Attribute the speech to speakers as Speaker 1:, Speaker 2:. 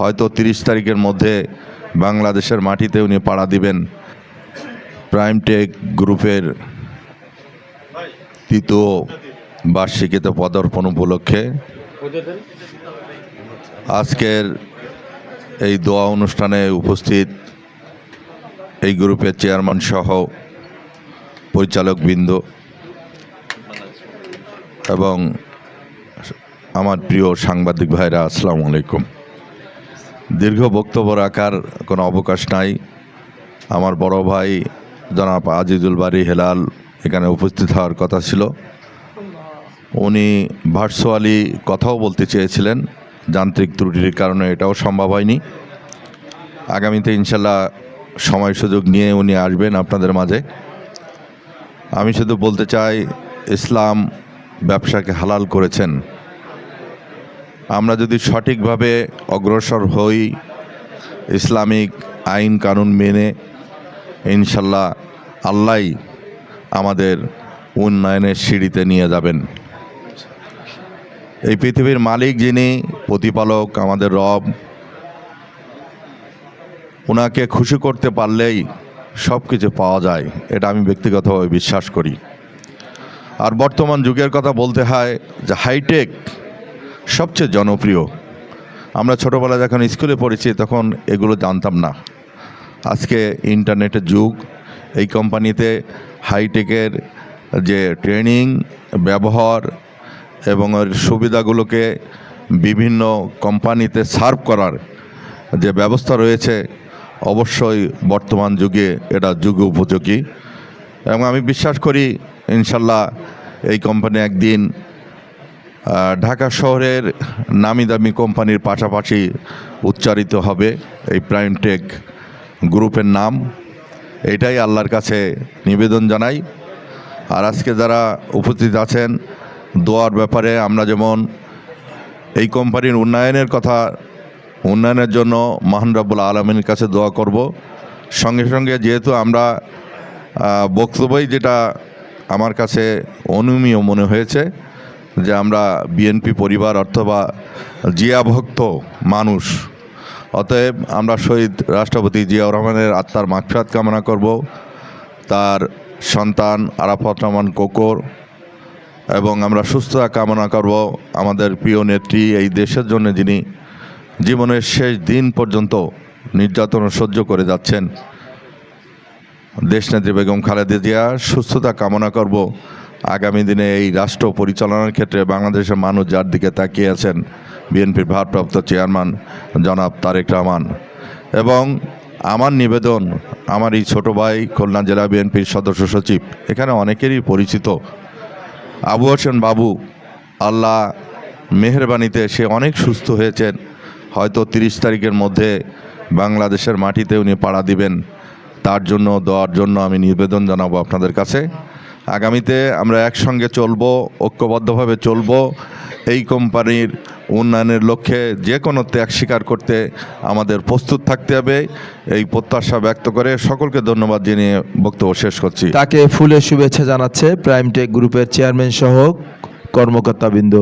Speaker 1: হয়তো তিরিশ তারিখের মধ্যে বাংলাদেশের মাটিতে উনি পাড়া দিবেন প্রাইম টেক গ্রুপের তৃতীয় বার্ষিকীতে পদার্পণ উপলক্ষে আজকের এই দোয়া অনুষ্ঠানে উপস্থিত এই গ্রুপের চেয়ারম্যান সহ পরিচালকবৃন্দ এবং আমার প্রিয় সাংবাদিক ভাইরা, আসসালামু আলাইকুম। দীর্ঘ বক্তব্য রাখার কোনো অবকাশ নাই। আমার বড় ভাই জনাব আজিজুল বাড়ি হেলাল এখানে উপস্থিত হওয়ার কথা ছিল। উনি ভার্চুয়ালি কথাও বলতে চেয়েছিলেন। যান্ত্রিক ত্রুটির কারণে এটাও সম্ভব হয়নি। আগামীতে ইনশাল্লাহ সময় সুযোগ নিয়ে উনি আসবেন আপনাদের মাঝে। আমি শুধু বলতে চাই, ইসলাম ব্যবসাকে হালাল করেছেন। আমরা যদি সঠিকভাবে অগ্রসর হই, ইসলামিক আইন কানুন মেনে, ইনশাল্লাহ আল্লাহ আমাদের উন্নয়নের সিঁড়িতে নিয়ে যাবেন। এই পৃথিবীর মালিক যিনি, প্রতিপালক আমাদের রব ওনাকে খুশি করতে পারলেই সব কিছু পাওয়া যায়, এটা আমি ব্যক্তিগতভাবে বিশ্বাস করি। আর বর্তমান যুগের কথা বলতে হয় যে হাইটেক সবচেয়ে জনপ্রিয়। আমরা ছোটোবেলায় যখন স্কুলে পড়েছি, তখন এগুলো জানতাম না। আজকে ইন্টারনেটের যুগ, এই কোম্পানিতে হাইটেকের যে ট্রেনিং, ব্যবহার এবং এর সুবিধাগুলোকে বিভিন্ন কোম্পানিতে সার্ভ করার যে ব্যবস্থা রয়েছে, অবশ্যই বর্তমান যুগে এটা যুগ উপযোগী। এবং আমি বিশ্বাস করি, ইনশাল্লাহ এই কোম্পানি একদিন ঢাকা শহরের নামি দামি কোম্পানির পাশাপাশি উচ্চারিত হবে এই প্রাইম টেক গ্রুপের নাম। এটাই আল্লাহর কাছে নিবেদন জানাই। আর আজকে যারা উপস্থিত আছেন, দোয়ার ব্যাপারে আমরা যেমন এই কোম্পানির উন্নয়নের কথা, উন্নয়নের জন্য মহান রব্বুল আলমীর কাছে দোয়া করব। সঙ্গে সঙ্গে যেহেতু আমরা বক্তব্যই যেটা আমার কাছে অনুমীয় মনে হয়েছে যে আমরা বিএনপি পরিবার অথবা জিয়া ভক্ত মানুষ। অতএব আমরা শহীদ রাষ্ট্রপতি জিয়াউর রহমানের আত্মার মাগফিরাত কামনা করব, তার সন্তান আরাফাত রহমান কোকর, এবং আমরা সুস্থতা কামনা করব আমাদের প্রিয় নেত্রী এই দেশের জন্য যিনি জীবনের শেষ দিন পর্যন্ত নির্যাতন সহ্য করে যাচ্ছেন। দেশনেত্রী বেগম খালেদা জিয়া সুস্থতা কামনা করব। আগামী দিনে এই রাষ্ট্র পরিচালনার ক্ষেত্রে বাংলাদেশের মানুষ যার দিকে তাকিয়ে আছেন, বিএনপির ভারপ্রাপ্ত চেয়ারম্যান জনাব তারেক রহমান। এবং আমার নিবেদন, আমার এই ছোট ভাই খুলনা জেলা বিএনপির সদস্য সচিব, এখানে অনেকেরই পরিচিত। আবু হোসেন বাবু, আল্লাহ মেহরবানিতে সে অনেক সুস্থ হয়েছেন। হয়তো তিরিশ তারিখের মধ্যে বাংলাদেশের মাটিতে উনি পাড়া দিবেন। তার জন্য দেওয়ার জন্য আমি নিবেদন জানাব আপনাদের কাছে। আগামীতে আমরা একসঙ্গে চলব, ঐক্যবদ্ধভাবে চলব। এই কোম্পানির উন্নয়নের লক্ষ্যে যে কোনো ত্যাগ স্বীকার করতে আমাদের প্রস্তুত থাকতে হবে। এই প্রত্যাশা ব্যক্ত করে সকলকে ধন্যবাদ জানিয়ে বক্তব্য শেষ করছি।
Speaker 2: তাকে ফুলের শুভেচ্ছা জানাচ্ছে প্রাইম টেক গ্রুপের চেয়ারম্যান সহ কর্মকর্তাবৃন্দ।